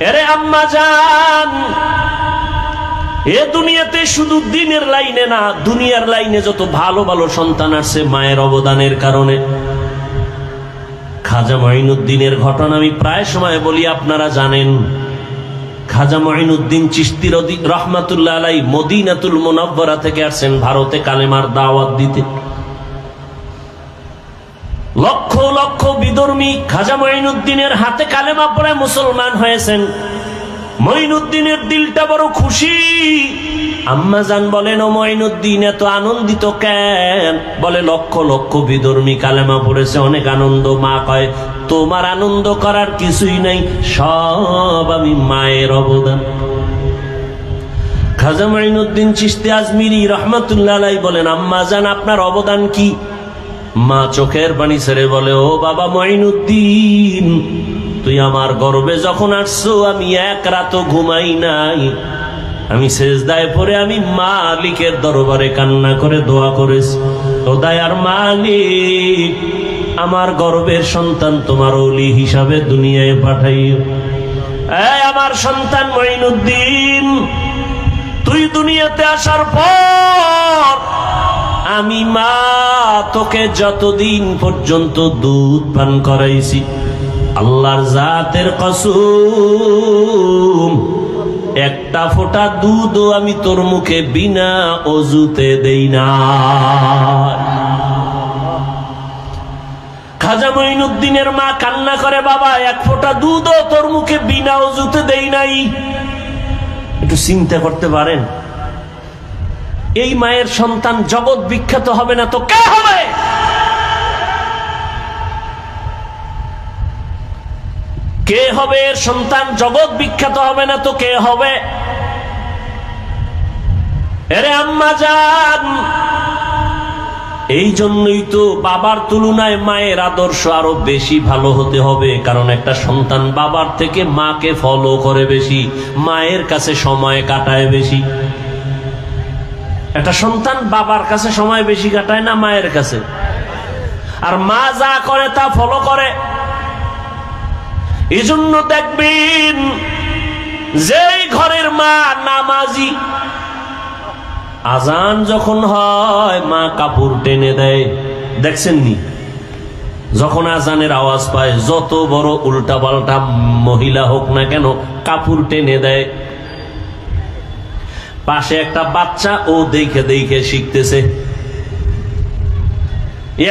এরে আম্মা যান এ দুনিয়াতে শুধু দিনের লাইনে না, দুনিয়ার লাইনে যত ভালো ভালো সন্তান আসছে মায়ের অবদানের কারণে। খাজা মঈনুদ্দিনের ঘটনা আমি প্রায় সময় বলি, আপনারা জানেন, খাজা মঈনুদ্দিন চিস্তির রহমাতুল্লাহ আলাই মদিনাতুল মোনাব্বরা থেকে আসছেন ভারতে কালেমার দাওয়াত দিতে। লক্ষ লক্ষ বিধর্মী খাজা মঈনুদ্দিনের হাতে কালেমা পড়ে মুসলমান হয়েছেন। মঈনুদ্দিনের দিলটা বড় খুশি। আম্মা জান বলেন, ও মঈনুদ্দিন, এত আনন্দিত কেন? বলে, লক্ষ লক্ষ বিধর্মী কালেমা পড়েছে, অনেক আনন্দ। মা কয়, তোমার আনন্দ করার কিছুই নাই, সব আমি মায়ের অবদান। খাজা মাইনুদ্দিন চিস্তি আজমিরি রহমতুল্লাহ বলেন, আম্মা জান, আপনার অবদান কি? মা চোখের পানি ছেড়ে বলে, ও বাবা মাইনুদ্দিন তুই আমার গর্বে যখন আসছো, আমি এক রাত ঘুমাই নাই। আমি শেষদায় পরে আমি মালিকের দরবারে কান্না করে দোয়া করেছি। তো দায়ার মালিক, আমার গর্বের সন্তান তোমার অলি হিসাবে দুনিয়ায় পাঠাইও। আমার সন্তান মঈনুদ্দিন, তুই দুনিয়াতে আসার পর আমি মা, তোকে যতদিন পর্যন্ত দুধ পান করাইছি, আল্লাহর জাতের কসুম, একটা ফোঁটা দুধও আমি তোর মুখে বিনা অজুতে দেই না। খাজা মঈনুদ্দিনের মা কান্না করে, বাবা, এক ফোঁটা দুধও তোর মুখে বিনা অজুতে দেই নাই। একটু চিন্তা করতে পারেন এই মায়ের সন্তান জগৎ বিখ্যাত হবে না তো কে হবে? কে হবে এর সন্তান? জগৎ বিখ্যাত হবে না তো কে হবে? এরে আম্মা যান এই জন্যই তো বাবার তুলনায় মায়ের আদর্শ আরও বেশি ভালো হতে হবে, কারণ একটা সন্তান বাবার থেকে মাকে ফলো করে বেশি, মায়ের কাছে সময় কাটায় বেশি। একটা সন্তান বাবার কাছে সময় বেশি কাটায় না মায়ের কাছে? আর মা যা করে তা ফলো করে। এই জন্য দেখবেন, যেই ঘরের মা নামাজি, আজান যখন হয়, মা কাপড় টেনে দেয়। দেখছেন নি যখন আজানের আওয়াজ পায়, যত বড় উল্টা পাল্টা মহিলা হোক না কেন, কাপড় টেনে দেয়। পাশে একটা বাচ্চা ও দেখে দেখে শিখতেছে।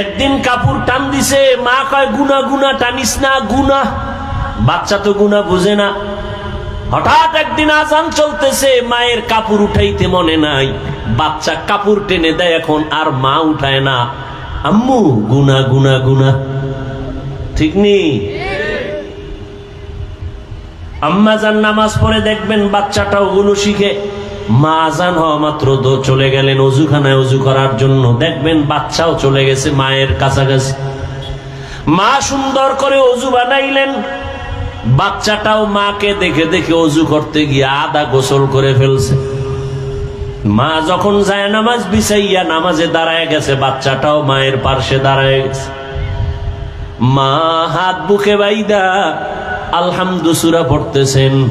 একদিন কাপড় টান দিছে, মা কয়, গুনা গুনা, টানিস না, গুনা। বাচ্চা তো গুনা বুঝে না। হঠাৎ একদিন আজান চলতেছে, মায়ের কাপড় উঠাইতে মনে নাই। বাচ্চা কাপড় টেনে দেয় এখন, আর মা উঠায় না। আম্মু, গুনা গুনা গুনা। ঠিক নেই আম্মা যান নামাজ পড়ে দেখবেন বাচ্চাটাও গুলো শিখে। মা আজান হওয়া মাত্র দো চলে গেলেন অজুখানায় অজু করার জন্য। দেখবেন বাচ্চাও চলে গেছে মায়ের কাছাকাছি। মা সুন্দর করে অজু বানাইলেন। বাচ্চাটাও মাকে দেখে দেখে অজু করতে গিয়ে আদা গোসল করে ফেলছে। মা যখন যায় নামাজ বিছাইয়া নামাজে দাঁড়ায় গেছে, বাচ্চাটাও মায়ের পার্শ্বে দাঁড়ায় গেছে। মা হাত বুকে বাইদা, আলহামদু সুরা পড়তেছেন।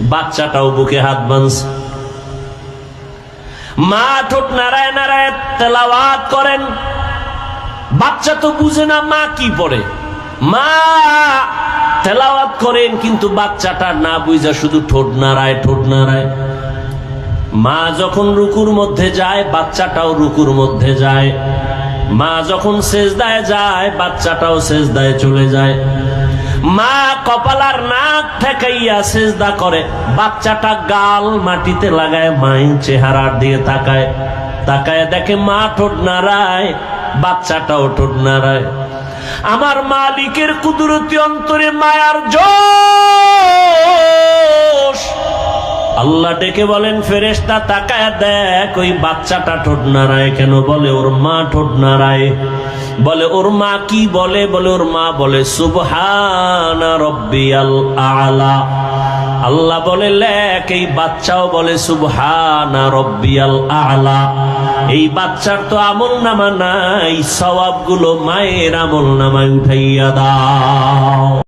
বাচ্চাটাও বুকে হাত বাঁধছে। মা ঠোঁট নারায় নারায় তেলাওয়াত করেন। বাচ্চা তো বুঝে না মা কি পড়ে। মা তেলাওয়াত করেন, কিন্তু বাচ্চাটা না বুঝা শুধু ঠোঁট নাড়ায় ঠোঁট নাড়ায়। মা যখন রুকুর মধ্যে যায়, বাচ্চাটাও রুকুর মধ্যে যায়। মা যখন সেজদায় যায়, বাচ্চাটাও সেজদায় চলে যায়। মা কপালার নাক ঠেকাইয়া সেজদা করে। বাচ্চাটা গাল মাটিতে লাগায়, মায়ের চেহারার দিয়ে তাকায়। তাকায় দেখে মা ঠোঁট নাড়ায়, বাচ্চাটাও ঠোঁট নাড়ায়। আমার মালিকের কুদরতি অন্তরে মায়ার জোশ। আল্লাহ ডেকে বলেন ফেরেস্তা তাকায় দেখ, ওই বাচ্চাটা ঠোঁট নাড়ায় কেন? বলে, ওর মা ঠোঁট নাড়ায়। বলে, ওর মা কি বলে? বলে, ওর মা বলে আলা। আল্লাহ বলে, লেখ, এই বাচ্চাও বলে, সুবহানা রব্বিয়াল আলা। এই বাচ্চার তো আমল নামা নাই, সওয়াবগুলো মায়ের আমল নামায় উঠাইয়া দাও।